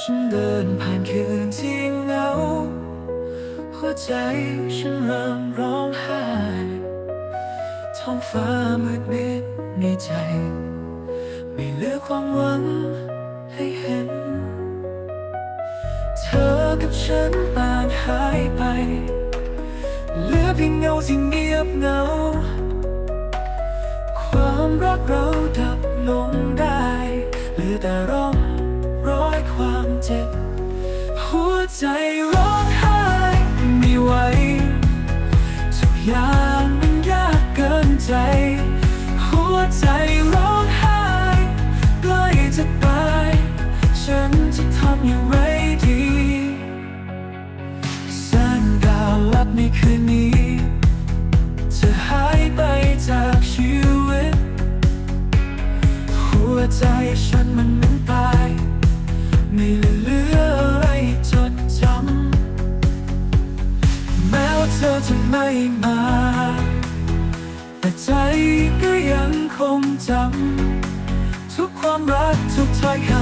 ฉันเดินผ่านคืนที่เหงา หัวใจฉันเริ่มร้องไห้ ท้องฟ้ามืดมิดในใจ ไม่เหลือความหวังให้เห็น เธอกับฉันต่างหายไป เหลือเพียงเงาที่เงียบเหงา ความรักเราดับลง ใจร้องไห้ไม่ไหวทุกอย่างมันยากเกินใจ หัวใจร้องไห้ใกล้จะตายฉันจะทำอย่างไรดีแสงดาวลับในคืนนี้ จะหายไปจากชีวิต หัวใจฉันมันเหมือนตาย ไม่มา แต่ใจก็ยังคงจำทุกความรักทุกถ้อยค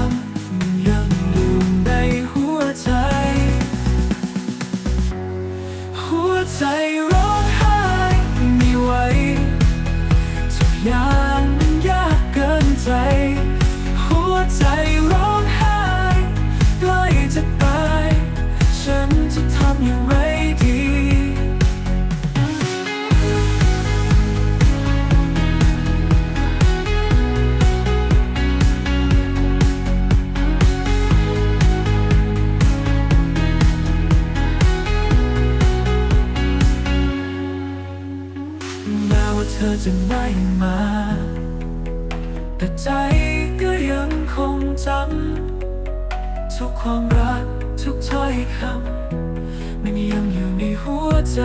แม้ว่าเธอจะไม่มา แต่ใจก็ยังคงจำทุกความรักทุกถ้อยคำมันยังอยู่ในหัวใจ